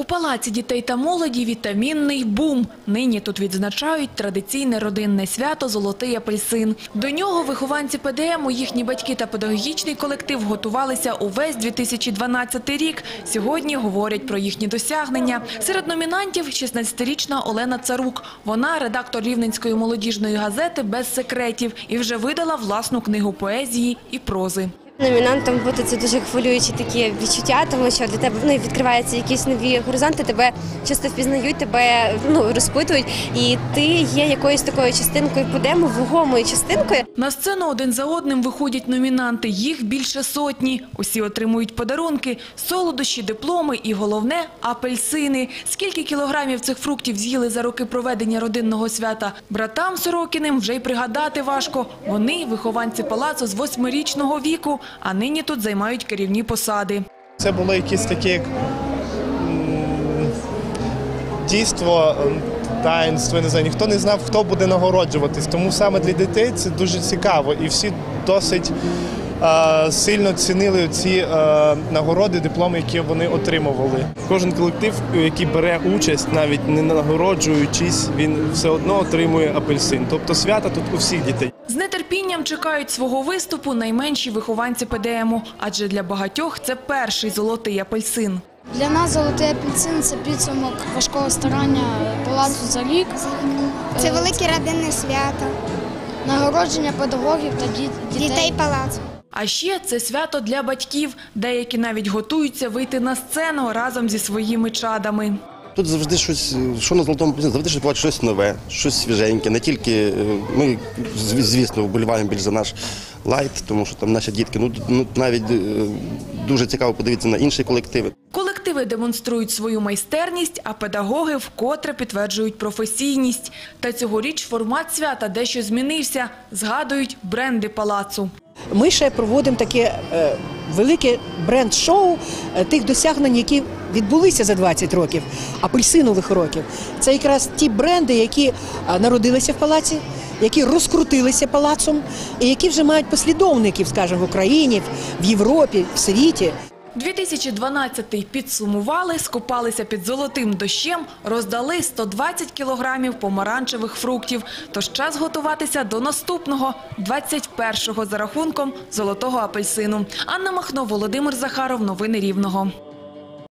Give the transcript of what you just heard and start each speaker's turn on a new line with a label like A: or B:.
A: У палаці дітей та молоді вітамінний бум. Нині тут відзначають традиційне родинне свято Золотий апельсин. До нього вихованці ПДМу, їхні батьки та педагогічний колектив готувалися увесь 2012 рік. Сьогодні говорять про їхні досягнення. Серед номінантів 16-річна Олена Царук. Вона редактор Рівненської молодіжної газети без секретів і вже видала власну книгу поезії і прози.
B: Номінантом бути це дуже хвилюючі такі відчуття, тому що для тебе ну, відкриваються якісь нові горизонти, тебе часто впізнають, тебе ну розпитують, і ти є якоюсь такою частинкою подему, вагомою частинкою.
A: На сцену один за одним виходять номінанти. Їх більше сотні. Усі отримують подарунки, солодощі, дипломи і головне – апельсини. Скільки кілограмів цих фруктів з'їли за роки проведення родинного свята? Братам Сорокіним вже й пригадати важко. Вони – вихованці палацу з восьмирічного віку, а нині тут займають керівні посади.
C: Це було якесь таке дійство, таїнство, я не знаю, ніхто не знав, хто буде нагороджуватись. Тому саме для дітей це дуже цікаво. І всі досить е, сильно цінили ці е, нагороди, дипломи, які вони отримували. Кожен колектив, який бере участь, навіть не нагороджуючись, він все одно отримує апельсин. Тобто свята тут у всіх дітей.
A: З нетерпінням чекають свого виступу найменші вихованці ПДМу, адже для багатьох це перший золотий апельсин.
D: Для нас золотий апельсин це підсумок важкого старання палацу за рік,
E: Це велике родинне свято.
D: нагородження педагогів та дітей.
E: Дітей палацу.
A: А ще це свято для батьків. Деякі навіть готуються вийти на сцену разом зі своїми чадами.
F: Тут завжди щось, що на золотому пізні, завжди щось буває щось нове, щось свіженьке. Не тільки е, ми, звісно, вболіваємо більш за наш лайт, тому що там наші дітки. Ну, ну навіть е, дуже цікаво подивитися на інші колективи.
A: Колективи демонструють свою майстерність, а педагоги вкотре підтверджують професійність. Та цьогоріч формат свята дещо змінився. Згадують бренди палацу.
G: Ми ще проводимо таке е, велике бренд-шоу тих досягнень, які відбулися за 20 років, апельсинових років. Це якраз ті бренди, які е, народилися в палаці, які розкрутилися палацом, і які вже мають послідовників, скажімо, в Україні, в Європі, в світі.
A: 2012-й підсумували, скупалися під золотим дощем, роздали 120 кілограмів помаранчевих фруктів. Тож час готуватися до наступного, 21-го за рахунком золотого апельсину. Анна Махно, Володимир Захаров. Новини Рівного.